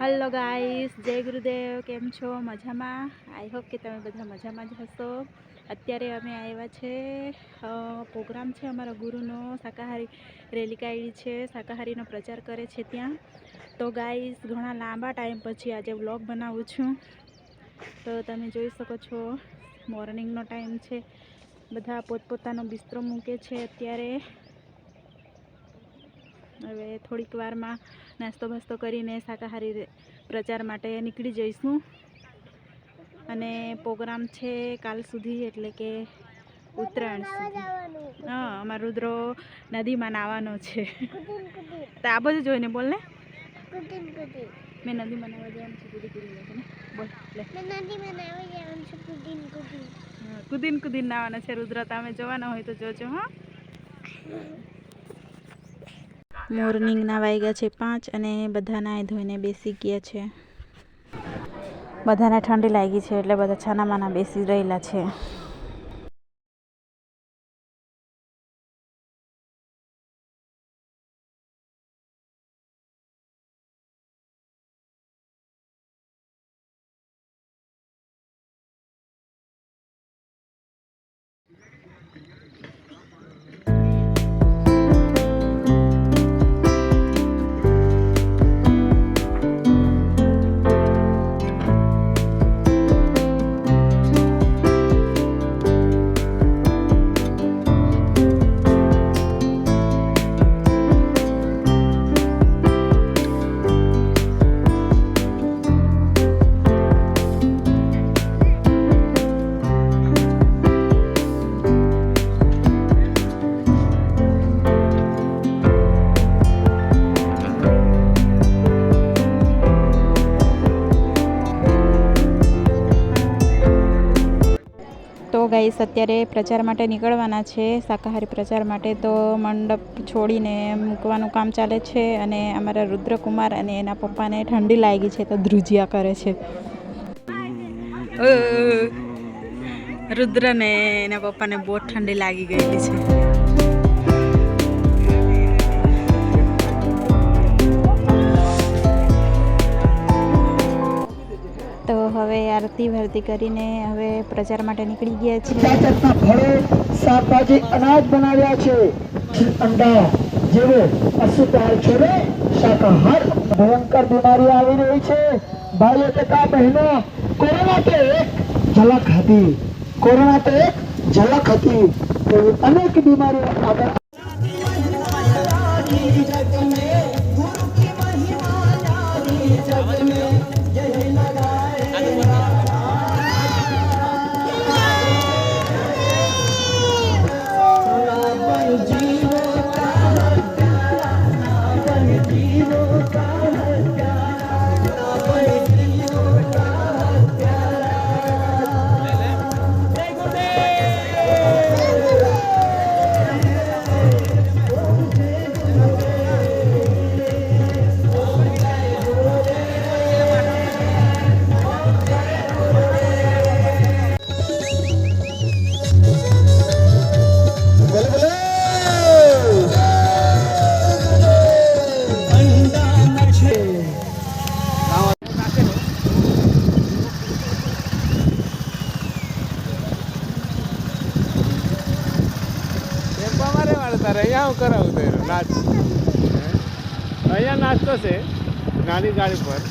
Hello guys જય ગુરુદેવ. કેમ છો? મજામાં? આઈ હોપ કે તમે બધા મજામાં જ હશો. અત્યારે અમે આવ્યા છે પ્રોગ્રામ છે અમારા ગુરુનો. શાકાહારી રેલી કાઢી છે. શાકાહારીનો પ્રચાર કરે છે ત્યાં. તો ગાઈસ ઘણા લાંબા ટાઈમ પછી આજે વ્લોગ બનાવું છું. તો, તમે જોઈ શકો છો મોર્નિંગનો ટાઈમ છે. બધા પોતપોતાનો બિસ્તરો મૂકે છે અત્યારે. હવે થોડીક વારમાં નાસ્તો ભાસ્તો કરીને શાકાહારી પ્રચાર માટે નીકળી જઈશું. અને પ્રોગ્રામ છે કાલ સુધી એટલે કે ઉત્તરાયણ સુધી. હા અમારો રુદ્રો નદીમાં નાવાનો છે. તો આ બધું જોઈને બોલ ને. મેં નદીમાં નાવા જવાનું છે કૂદી કૂદી બોલ લે. હા, કુદીન કુદીન નાવાના છે રુદ્ર. તમે જોવાના હોય તો જોજો હા. મોર્નિંગના વાગ્યા છે પાંચ અને બધા નાહી ધોઈને બેસી ગયા છે. બધાને ઠંડી લાગી છે એટલે બધા છાનામાના બેસી રહેલા છે. ગાઈસ અત્યારે પ્રચાર માટે નીકળવાના છે, શાકાહારી પ્રચાર માટે. તો મંડપ છોડીને મૂકવાનું કામ ચાલે છે અને અમારા રુદ્રકુમાર અને એના પપ્પાને ઠંડી લાગી છે તો ધ્રુજિયા કરે છે. રુદ્રને એના પપ્પાને બહુ ઠંડી લાગી ગયેલી છે. હવે આરતી ભારતી કરીને હવે પ્રચાર માટે નીકળી ગયા છે જાતના ફળો શાકભાજી અનાજ બનાવ્યા છે. અંડા જેવો પશુપાલ છોડે શાકાહાર ભયંકર બીમારી આવી રહી છે. ભાઈઓ તથા બહેનો કોરોના તો એક ઝલક હતી. કોરોના તો એક ઝલક હતી. એવી અનેક બીમારીઓ આગળ ટેમ્પામાં રહેવાનું कर यहाँ हो, करा हो, उधर नाच. भैया नाचतो से गाड़ी गाड़ी पर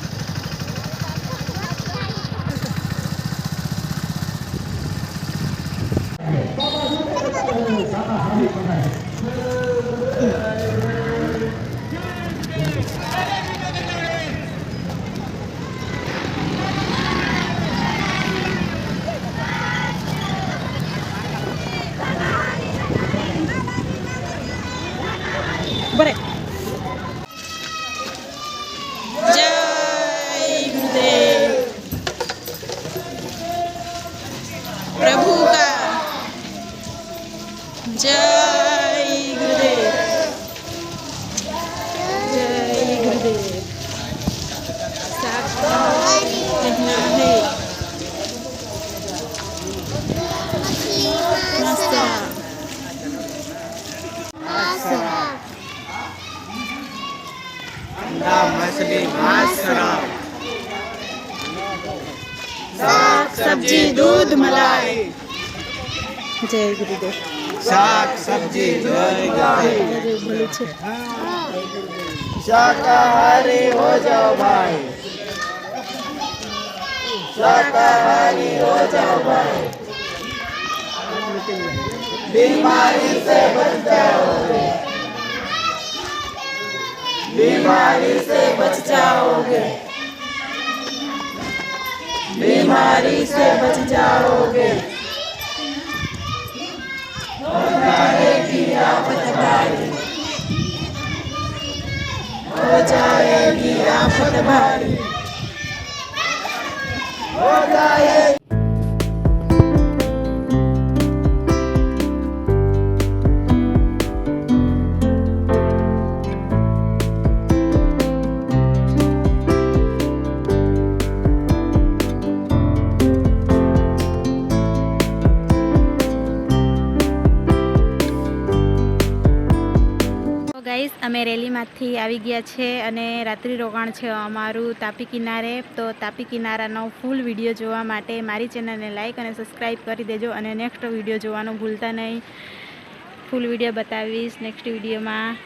साग सब्ज़ी दूध मलाई जय गुरुदेव। साग सब्ज़ी जय गाय शाकाहारी हो जाओ भाई शाकाहारी हो जाओ भाई बीमारी से बच जाओ बीमारी से बच जाओगे बीमारी से बच जाओगे हो जाएगी आफत भारी हो जाएगी आफत भारी हो जाएगी અમે રેલીમાંથી આવી ગયા છે અને રાત્રિ રોકાણ છે અમારું તાપી કિનારે. તો તાપી કિનારાનો ફૂલ વીડિયો જોવા માટે મારી ચેનલને લાઇક અને સબસ્ક્રાઈબ કરી દેજો અને નેક્સ્ટ વીડિયો જોવાનું ભૂલતા નહીં. ફૂલ વીડિયો બતાવીશ નેક્સ્ટ વિડીયોમાં